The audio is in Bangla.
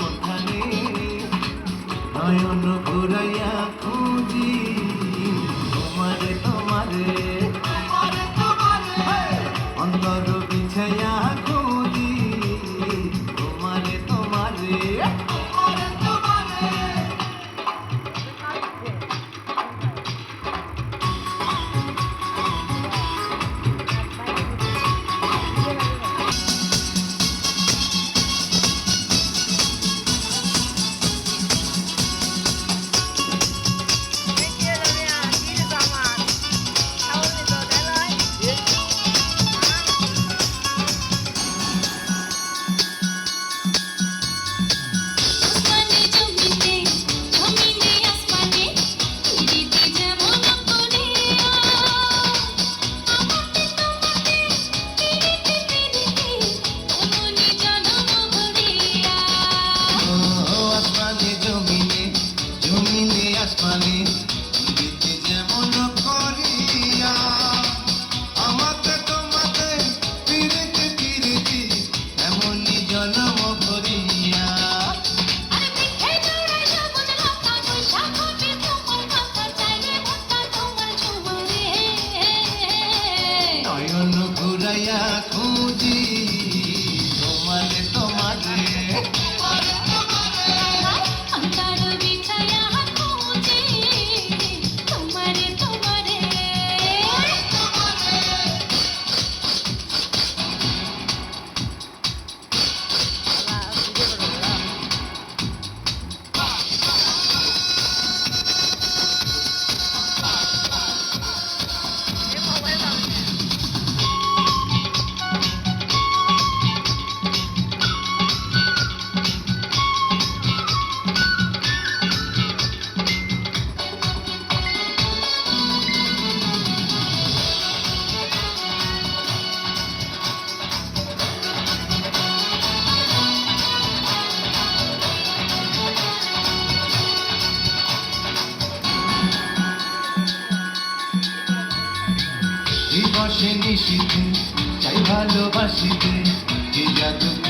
কোথানে নয়ন ঘুরাইয়া খুঁজি। তোমারে তোমারে অন্তর বিছাইয়া খুঁজি। তোমারে তোমারে মিশিতে চাই ভালোবাসিতে যে জাদু